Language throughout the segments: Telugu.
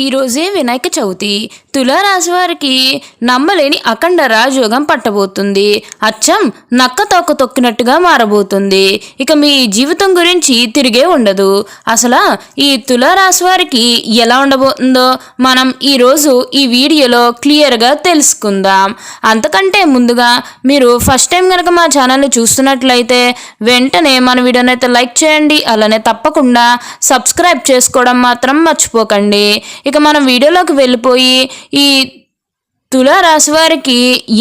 ఈరోజే వినాయక చవితి. తులారాశి వారికి నమ్మలేని అఖండ రాజయోగం పట్టబోతుంది. అచ్చం నక్క తొక్క తొక్కినట్టుగా మారబోతుంది. ఇక మీ జీవితం గురించి తిరిగే ఉండదు. అసలు ఈ తులారాశి వారికి ఎలా ఉండబోతుందో మనం ఈరోజు ఈ వీడియోలో క్లియర్గా తెలుసుకుందాం. అంతకంటే ముందుగా మీరు ఫస్ట్ టైం కనుక మా ఛానల్ని చూస్తున్నట్లయితే వెంటనే మన వీడియోనైతే లైక్ చేయండి. అలానే తప్పకుండా సబ్స్క్రైబ్ చేసుకోవడం మాత్రం మర్చిపోకండి. ఇక మనం వీడియోలోకి వెళ్ళిపోయి ఈ తులారాశి వారికి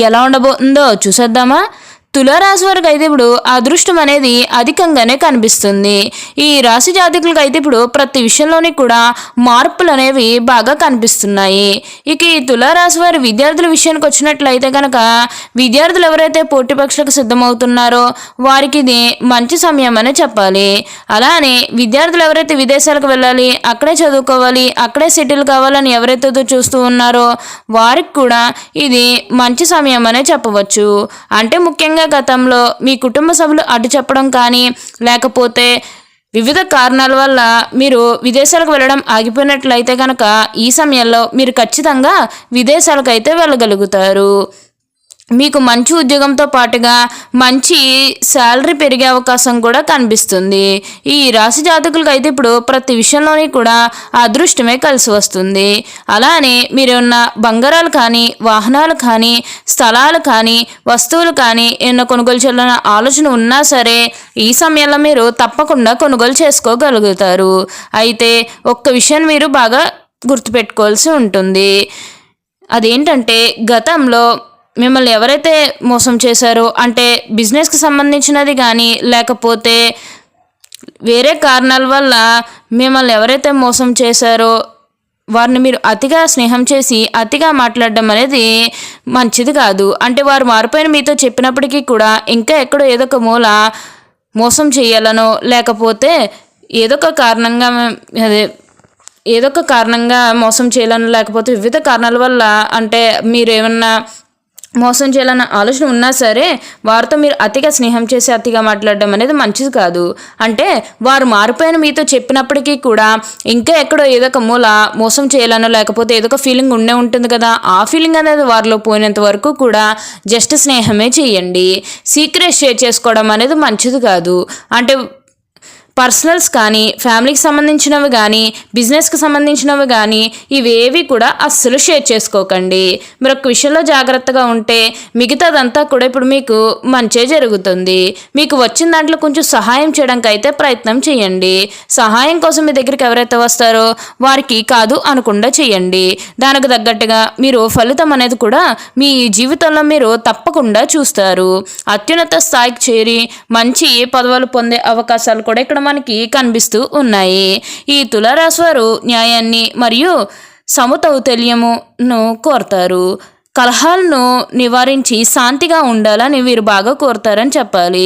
ఎలా ఉండబోతుందో చూసేద్దామా? తులారాశి వారికి అయితే ఇప్పుడు అదృష్టం అనేది అధికంగానే కనిపిస్తుంది. ఈ రాశి జాతకులకు అయితే ఇప్పుడు ప్రతి విషయంలోని కూడా మార్పులు అనేవి బాగా కనిపిస్తున్నాయి. ఇక ఈ తులారాశి వారి విద్యార్థుల విషయానికి వచ్చినట్లయితే కనుక విద్యార్థులు ఎవరైతే పోటీ పరీక్షలకు సిద్ధమవుతున్నారో వారికి ఇది మంచి సమయం అనే చెప్పాలి. అలానే విద్యార్థులు ఎవరైతే విదేశాలకు వెళ్ళాలి అక్కడే చదువుకోవాలి అక్కడే సెటిల్ కావాలని ఎవరైతే చూస్తూ ఉన్నారో వారికి కూడా ఇది మంచి సమయం అనే చెప్పవచ్చు. అంటే ముఖ్యంగా గతంలో మీ కుటుంబ సభ్యులు అడ్డు చెప్పడం కానీ లేకపోతే వివిధ కారణాల వల్ల మీరు విదేశాలకు వెళ్ళడం ఆగిపోయినట్లయితే కనుక ఈ సమయంలో మీరు ఖచ్చితంగా విదేశాలకు అయితే వెళ్ళగలుగుతారు. మీకు మంచి ఉద్యోగంతో పాటుగా మంచి శాలరీ పెరిగే అవకాశం కూడా కనిపిస్తుంది. ఈ రాశి జాతకులకు అయితే ఇప్పుడు ప్రతి విషయంలోని కూడా అదృష్టమే కలిసి వస్తుంది. అలానే మీరు ఉన్న బంగారాలు కానీ వాహనాలు కానీ స్థలాలు కానీ వస్తువులు కానీ ఏమైనా కొనుగోలు చేయాలన్న ఆలోచన ఉన్నా సరే ఈ సమయంలో మీరు తప్పకుండా కొనుగోలు చేసుకోగలుగుతారు. అయితే ఒక్క విషయం మీరు బాగా గుర్తుపెట్టుకోవాల్సి ఉంటుంది. అదేంటంటే గతంలో మిమ్మల్ని ఎవరైతే మోసం చేశారో అంటే బిజినెస్కి సంబంధించినది కానీ లేకపోతే వేరే కారణాల వల్ల మిమ్మల్ని ఎవరైతే మోసం చేశారో వారిని మీరు అతిగా స్నేహం చేసి అతిగా మాట్లాడడం అనేది మంచిది కాదు. అంటే వారు మారిపోయిన మీతో చెప్పినప్పటికీ కూడా ఇంకా ఎక్కడో ఏదో ఒక మూల మోసం చేయాలనో లేకపోతే ఏదో ఒక కారణంగా అదే ఏదో ఒక కారణంగా మోసం చేయాలని లేకపోతే వివిధ కారణాల వల్ల అంటే మీరు ఏమన్నా మోసం చేయాలన్న ఆలోచన ఉన్నా సరే వారితో మీరు అతిగా స్నేహం చేసి అతిగా మాట్లాడడం అనేది మంచిది కాదు. అంటే వారు మారిపోయిన మీతో చెప్పినప్పటికీ కూడా ఇంకా ఎక్కడో ఏదో ఒక మూల మోసం చేయాలనో లేకపోతే ఏదో ఒక ఫీలింగ్ ఉండే ఉంటుంది కదా ఆ ఫీలింగ్ అనేది వారిలో పోయినంత వరకు కూడా జస్ట్ స్నేహమే చేయండి. సీక్రెట్ షేర్ చేసుకోవడం అనేది మంచిది కాదు. అంటే పర్సనల్స్ కానీ ఫ్యామిలీకి సంబంధించినవి కానీ బిజినెస్కి సంబంధించినవి కానీ ఇవేవి కూడా అస్సలు షేర్ చేసుకోకండి. మీరు ఒక విషయంలో జాగ్రత్తగా ఉంటే మిగతాదంతా కూడా ఇప్పుడు మీకు మంచే జరుగుతుంది. మీకు వచ్చిన దాంట్లో కొంచెం సహాయం చేయడానికి అయితే ప్రయత్నం చేయండి. సహాయం కోసం మీ దగ్గరికి ఎవరైతే వస్తారో వారికి కాదు అనకుండా చేయండి. దానికి తగ్గట్టుగా మీరు ఫలితం అనేది కూడా మీ జీవితంలో మీరు తప్పకుండా చూస్తారు. అత్యున్నత స్థాయికి చేరి మంచి పదవులు పొందే అవకాశాలు కూడా ఇక్కడ మనకి కనిపిస్తూ ఉన్నాయి. ఈ తులారాశి వారు న్యాయాన్ని మరియు సమతౌతల్యమును కోరతారు. కలహాలను నివారించి శాంతిగా ఉండాలని వీరు బాగా కోరుతారని చెప్పాలి.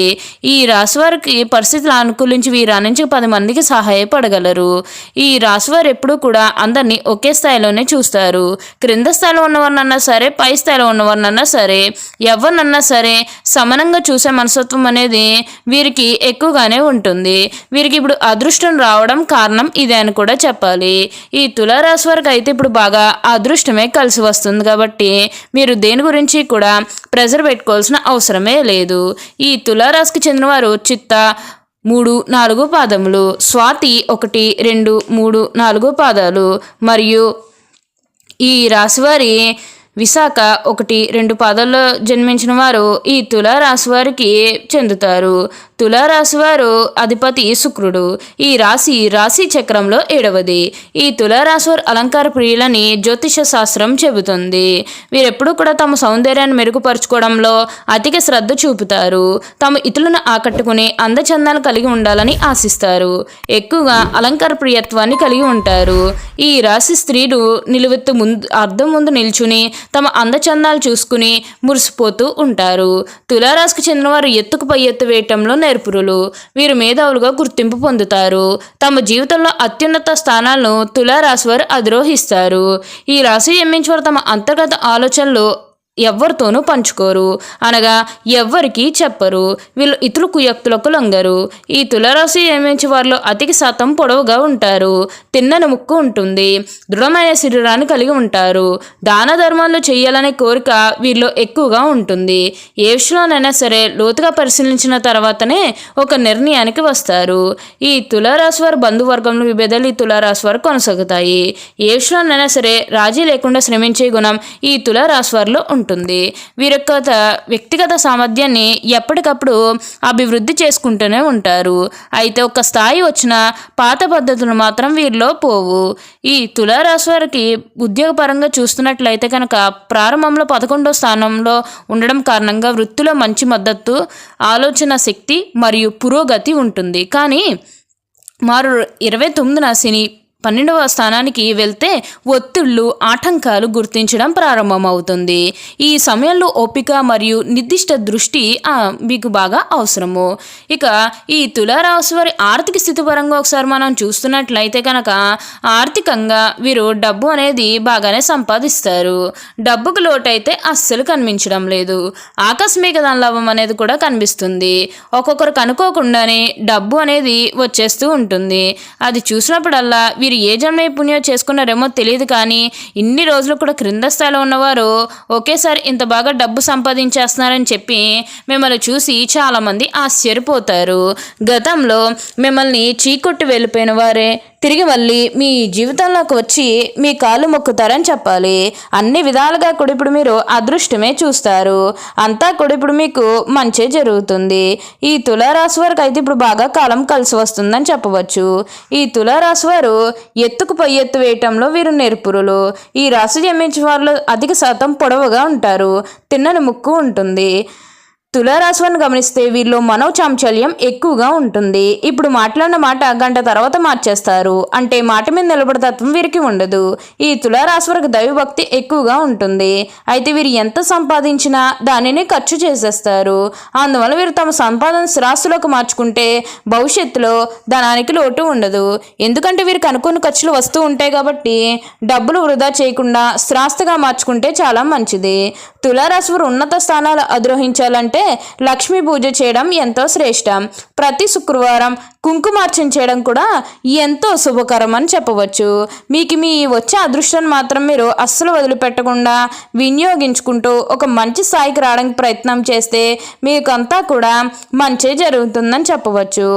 ఈ రాశి వారికి పరిస్థితులు అనుకూలించి వీరు నుంచి పది మందికి సహాయపడగలరు. ఈ రాశి వారు ఎప్పుడూ కూడా అందరినీ ఒకే స్థాయిలోనే చూస్తారు. క్రింద స్థాయిలో ఉన్నవారినన్నా సరే పై స్థాయిలో ఉన్నవారినన్నా సరే ఎవరినన్నా సరే సమానంగా చూసే మనస్తత్వం అనేది వీరికి ఎక్కువగానే ఉంటుంది. వీరికి ఇప్పుడు అదృష్టం రావడం కారణం ఇదే అని కూడా చెప్పాలి. ఈ తులారాశి వారికి అయితే ఇప్పుడు బాగా అదృష్టమే కలిసి వస్తుంది కాబట్టి మీరు దేని గురించి కూడా ప్రెజర్ పెట్టుకోవాల్సిన అవసరమే లేదు. ఈ తులారాశికి చెందినవారు చిత్త మూడు నాలుగు పాదములు స్వాతి ఒకటి రెండు మూడు నాలుగు పాదాలు మరియు ఈ రాశివారి విశాఖ ఒకటి రెండు పాదాల్లో జన్మించిన వారు ఈ తులారాశి వారికి చెందుతారు. తులారాశి వారు అధిపతి శుక్రుడు. ఈ రాశి రాశి చక్రంలో ఏడవది. ఈ తులారాశి వారు అలంకార ప్రియులని జ్యోతిష శాస్త్రం చెబుతుంది. వీరెప్పుడూ కూడా తమ సౌందర్యాన్ని మెరుగుపరుచుకోవడంలో అధిక శ్రద్ధ చూపుతారు. తమ ఇతరులను ఆకట్టుకుని అందచందాలు కలిగి ఉండాలని ఆశిస్తారు. ఎక్కువగా అలంకార ప్రియత్వాన్ని కలిగి ఉంటారు. ఈ రాశి స్త్రీలు నిలువెత్తు ముందు అర్థం ముందు నిల్చుని తమ అందచందాలు చూసుకుని మురిసిపోతూ ఉంటారు. తులారాశికి చెందిన వారు ఎత్తుకు పై ఎత్తు వేయటంలో నేర్పురులు. వీరు మేధావులుగా గుర్తింపు పొందుతారు. తమ జీవితంలో అత్యున్నత స్థానాలను తులారాశి వారు అధిరోహిస్తారు. ఈ రాశి జన్మించిన వారు తమ అంతర్గత ఆలోచనలు ఎవ్వరితోనూ పంచుకోరు. అనగా ఎవ్వరికి చెప్పరు. వీళ్ళు ఇతరుల కుయక్తులకు లొంగరు ఈ తులరాశి ఏమించి వారిలో అతికి శాతం పొడవుగా ఉంటారు? తిన్నని ముక్కు ఉంటుంది. దృఢమైన శరీరాన్ని కలిగి ఉంటారు. దాన ధర్మాలు చేయాలనే కోరిక వీరిలో ఎక్కువగా ఉంటుంది. ఏ విషయంలోనైనా సరే లోతుగా పరిశీలించిన తర్వాతనే ఒక నిర్ణయానికి వస్తారు. ఈ తులారాశి వారి బంధువర్గంలో విభేదాలు ఈ తులారాశి వారు కొనసాగుతాయి. ఏ విషయంలోనైనా సరే రాజీ లేకుండా శ్రమించే గుణం ఈ తులారాశి వారిలో ఉంటుంది. వీరి యొక్క వ్యక్తిగత సామర్థ్యాన్ని ఎప్పటికప్పుడు అభివృద్ధి చేసుకుంటూనే ఉంటారు. అయితే ఒక స్థాయి వచ్చిన పాత పద్ధతులు మాత్రం వీరిలో పోవు. ఈ తులారాశి వారికి ఉద్యోగపరంగా చూస్తున్నట్లయితే కనుక ప్రారంభంలో పదకొండో స్థానంలో ఉండడం కారణంగా వృత్తిలో మంచి మద్దతు ఆలోచన శక్తి మరియు పురోగతి ఉంటుంది. కానీ మారు ఇరవై తొమ్మిదిన శని పన్నెండవ స్థానానికి వెళ్తే ఒత్తిళ్ళు ఆటంకాలు గుర్తించడం ప్రారంభమవుతుంది. ఈ సమయంలో ఓపిక మరియు నిర్దిష్ట దృష్టి మీకు బాగా అవసరము. ఇక ఈ తులారాశి వారి ఆర్థిక స్థితి పరంగా ఒకసారి మనం చూస్తున్నట్లయితే కనుక ఆర్థికంగా వీరు డబ్బు అనేది బాగానే సంపాదిస్తారు. డబ్బుకు లోటైతే అస్సలు కనిపించడం లేదు. ఆకస్మిక ధనలాభం అనేది కూడా కనిపిస్తుంది. ఒక్కొక్కరికి అనుకోకుండానే డబ్బు అనేది వచ్చేస్తూ ఉంటుంది. అది చూసినప్పుడల్లా వీరు ఏ జన్మ పుణ్యం చేసుకున్నారేమో తెలియదు కానీ ఇన్ని రోజులు కూడా క్రింద స్థాయిలో ఉన్నవారు ఒకేసారి ఇంత బాగా డబ్బు సంపాదించేస్తున్నారని చెప్పి మిమ్మల్ని చూసి చాలామంది ఆశ్చర్యపోతారు. గతంలో మిమ్మల్ని చీకొట్టి వెళ్ళిపోయిన వారే తిరిగి మళ్ళీ మీ జీవితంలోకి వచ్చి మీ కాళ్ళు మొక్కుతారని చెప్పాలి. అన్ని విధాలుగా కూడా ఇప్పుడు మీరు అదృష్టమే చూస్తారు. అంతా కూడా ఇప్పుడు మీకు మంచే జరుగుతుంది. ఈ తులారాశి వారికి అయితే ఇప్పుడు బాగా కాలం కలిసి వస్తుందని చెప్పవచ్చు. ఈ తులారాశి వారు ఎత్తుకు పై ఎత్తు వేయటంలో వీరు నేర్పురులు. ఈ రాశి జమించే వారిలో అధిక శాతం పొడవుగా ఉంటారు. తిన్నని ముక్కు ఉంటుంది. తులారాశి గమనిస్తే వీరిలో మనో చాంచల్యం ఎక్కువగా ఉంటుంది. ఇప్పుడు మాట్లాడిన మాట గంట తర్వాత మార్చేస్తారు. అంటే మాట మీద నిలబడే తత్వం వీరికి ఉండదు. ఈ తులారాశి వారికి దైవభక్తి ఎక్కువగా ఉంటుంది. అయితే వీరు ఎంత సంపాదించినా దానిని ఖర్చు చేసేస్తారు. అందువల్ల వీరు తమ సంపాదన స్థిరాస్తులకు మార్చుకుంటే భవిష్యత్తులో ధనానికి లోటు ఉండదు. ఎందుకంటే వీరికి అనుకున్న ఖర్చులు వస్తూ ఉంటాయి కాబట్టి డబ్బులు వృధా చేయకుండా స్థిరాస్తిగా మార్చుకుంటే చాలా మంచిది. తులారాశి వారు ఉన్నత స్థానాలు అధిరోహించాలంటే లక్ష్మీ పూజ చేయడం ఎంతో శ్రేష్టం. ప్రతి శుక్రవారం కుంకుమార్చన చేయడం కూడా ఎంతో శుభకరం అని చెప్పవచ్చు. మీకు మీ వచ్చే అదృష్టాన్ని మాత్రం మీరు అస్సలు వదిలిపెట్టకుండా వినియోగించుకుంటూ ఒక మంచి స్థాయికి రావడానికి ప్రయత్నం చేస్తే మీకంతా కూడా మంచి జరుగుతుందని చెప్పవచ్చు.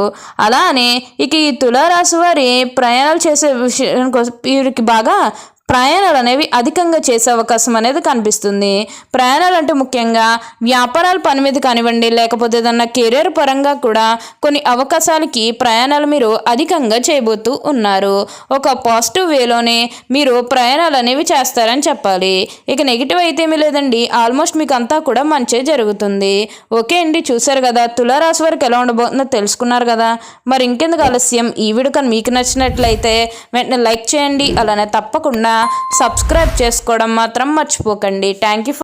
అలానే ఇక ఈ తులారాశి వారి ప్రయాణాలు చేసే విషయానికి వీరికి బాగా ప్రయాణాలు అనేవి అధికంగా చేసే అవకాశం అనేది కనిపిస్తుంది. ప్రయాణాలు అంటే ముఖ్యంగా వ్యాపారాల పని మీద కానివ్వండి లేకపోతే ఏదన్నా కెరీర్ పరంగా కూడా కొన్ని అవకాశాలకి ప్రయాణాలు మీరు అధికంగా చేయబోతూ ఉన్నారు. ఒక పాజిటివ్ వేలోనే మీరు ప్రయాణాలు అనేవి చేస్తారని చెప్పాలి. ఇక నెగిటివ్ అయితే ఏమీ లేదండి. ఆల్మోస్ట్ మీకు అంతా కూడా మంచి జరుగుతుంది. ఓకే అండి చూసారు కదా తులారాశి వారికి ఎలా ఉండబోతుందో తెలుసుకున్నారు కదా. మరి ఇంకెందుకు ఆలస్యం? ఈ వీడియో కానీ మీకు నచ్చినట్లయితే వెంటనే లైక్ చేయండి. అలానే తప్పకుండా సబ్స్క్రైబ్ చేసుకోవడం మాత్రం మర్చిపోకండి. Thank you